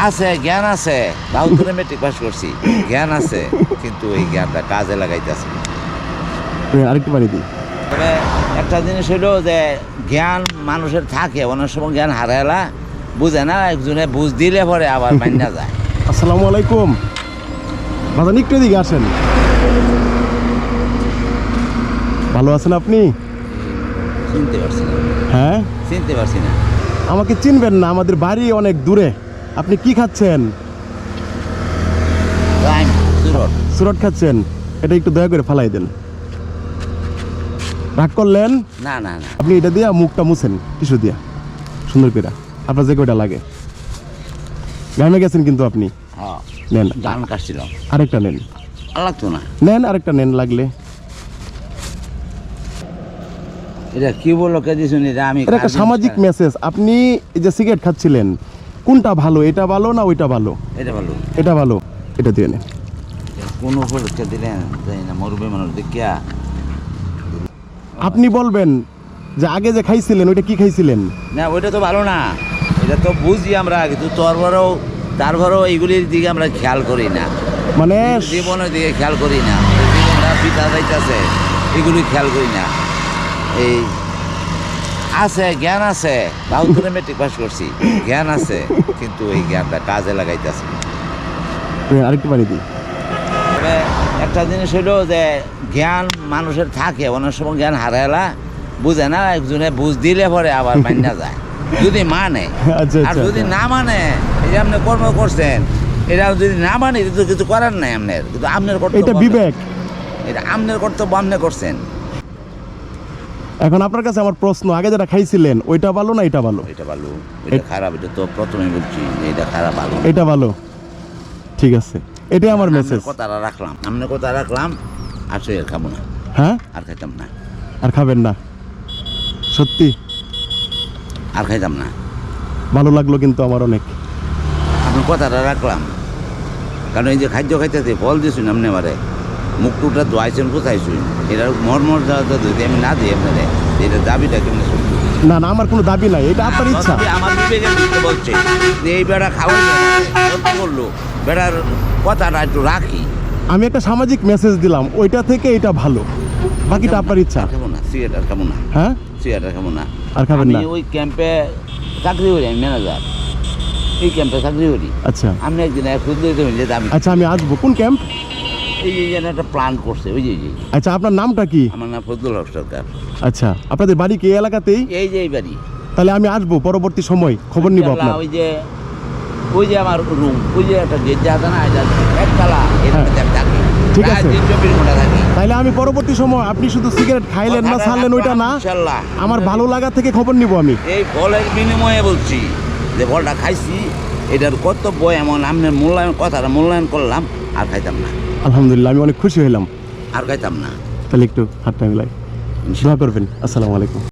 আছে জ্ঞান আছে। বাহুত্তরে মেট্রিক পাস করছি। জ্ঞান আছে কিন্তু এই জ্ঞানটা কাজে লাগাইতেছে আরেকটু বাড়ি দিই। তবে একটা জিনিস হলো যে জ্ঞান মানুষের থাকে অনেক সময় জ্ঞান হারাইলা বুঝে না একজনে বুঝ দিলে পরে আবার মান্যা যায়। আসসালামু আলাইকুম। বাজান একটু এদিকে আসেন। ভালো আছেন আপনি? চিনতে পারছি না। হ্যাঁ? চিনতে পারছি না। আমাকে চিনবেন না আমাদের বাড়ি অনেক দূরে। আপনি কি খাচ্ছেন? সুরট খাচ্ছেন। এটা একটু দয়া করে ফালাই দেন। রাগ করলেন? না না না। আপনি এটা দিয়া মুখটা মুছেন দিয়া। সুন্দর করে। আপনার যে কয়টা লাগে। গ্রামে গেছেন কিন্তু আপনি। হ্যাঁ। নেন। কাটছিলাম। আরেকটা নেন। লাগতো না। নেন আরেকটা নেন লাগলে। এটা কি বলল কে দিছুন এটা আমি এটা একটা সামাজিক মেসেজ আপনি এই যে সিগারেট খাচ্ছিলেন কোনটা ভালো এটা ভালো না ওইটা ভালো? এটা ভালো। এটা ভালো। এটা দিয়ে নেন কোন উপলক্ষে দিলেন জানি না মরবে মানুষ দেখিয়া। আপনি বলবেন যে আগে যে খাইছিলেন ওইটা কি খাইছিলেন? না ওইটা তো ভালো না। এটা তো বুঝি আমরা কিন্তু তোর বড়ও তার বড়ও এইগুলির দিকে আমরা খেয়াল করি না। মানে জীবনের দিকে খেয়াল করি না। জীবনটা পিতা যাইতেছে এগুলি খেয়াল করি না। এই আছে জ্ঞান আছে। বাহুত্তরে মেট্রিক পাস করছি। জ্ঞান আছে কিন্তু এই জ্ঞানটা কাজে লাগাইতেছে আরেকটু বাড়ি দিই। একটা জিনিস হলো যে জ্ঞান মানুষের থাকে অনেক সময় জ্ঞান হারাইলা বুঝে না একজনে বুঝ দিলে পরে আবার মান্যা যায়। যদি মানে আচ্ছা আর আচ্ছা যদি আচ্ছা। না মানে এই যে আপনি কর্ম করছেন এটা যদি না মানে তো কিছু করার নাই আপনার কিন্তু আপনার কর্তব্য এটা বিবেক। এটা আপনার কর্তব্য আপনি করছেন। এখন আপনার কাছে আমার প্রশ্ন আগে যেটা খাইছিলেন ওইটা ভালো না এটা ভালো? এটা ভালো এটা খারাপ এটা তো প্রথমে বলছি এটা খারাপ ভালো। এটা ভালো। ঠিক আছে এটাই আমার মেসেজ কথাটা রাখলাম আপনার কথা রাখলাম আর সে আর খাব না। হ্যাঁ? আর খাইতাম না। আর খাবেন না। সত্যি? আর খাইতাম না। ভালো লাগল কিন্তু আমার অনেক। আপনার কথাটা রাখলাম। কারণ এই যে খাদ্য খাইতেছে ফল দিয়েছুন আপনি এবারে মুখ টুকটা দোয়াইছেন কোথায়ছুন এটার মর্মর যদি আমি না দিই আপনারে। এটা দাবিটা কেমনি শুনব না না আমার কোনো দাবি নাই এটা আপনার ইচ্ছা। আমার বিবেকের দিকে বলছে যে এই বেড়া খাওয়াই বলল বেড়ার কথাটা একটু রাখি। আমি একটা সামাজিক মেসেজ দিলাম ওইটা থেকে এটা ভালো। বাকিটা আপনার ইচ্ছা। খাব না সিগারেট আর খাব না? হ্যাঁ? সিগারেট আর খাব না? আর খাবেন না? ওই ক্যাম্পে চাকরি করি আমি ম্যানেজার। এই ক্যাম্পে চাকরি করি। আচ্ছা। আমি একদিন এক খুঁজতে দিতে আচ্ছা আমি আসব। কোন ক্যাম্প? এই যেন একটা প্ল্যান করছে ওই যে এই যে। আচ্ছা আপনার নামটা কি? আমার নাম ফজলুল হক সরকার। আচ্ছা আপনাদের বাড়ি কি এই এলাকাতেই? এই যে এই বাড়ি। তাহলে আমি আসব পরবর্তী সময় খবর নিব আপনার। ওই যে ওই যে আমার রুম ওই যে একটা গেট আছে না একতলা এর হ্যাঁ। ঠিক আছে। তাইলে আমি পরবর্তী সময় আপনি শুধু সিগারেট খাইলেন না ছাড়লেন ওইটা না আমার ভালো লাগা থেকে খবর নিব আমি। এই ফলের বিনিময়ে বলছি যে ফলটা খাইছি এটার কর্তব্য এমন আপনার মূল্যায়ন কথাটা মূল্যায়ন করলাম আর খাইতাম না। আলহামদুলিল্লাহ আমি অনেক খুশি হইলাম। আর গাইতাম না। তাহলে একটু হাতটা মিলাই দোয়া করবেন। আসসালামু আলাইকুম।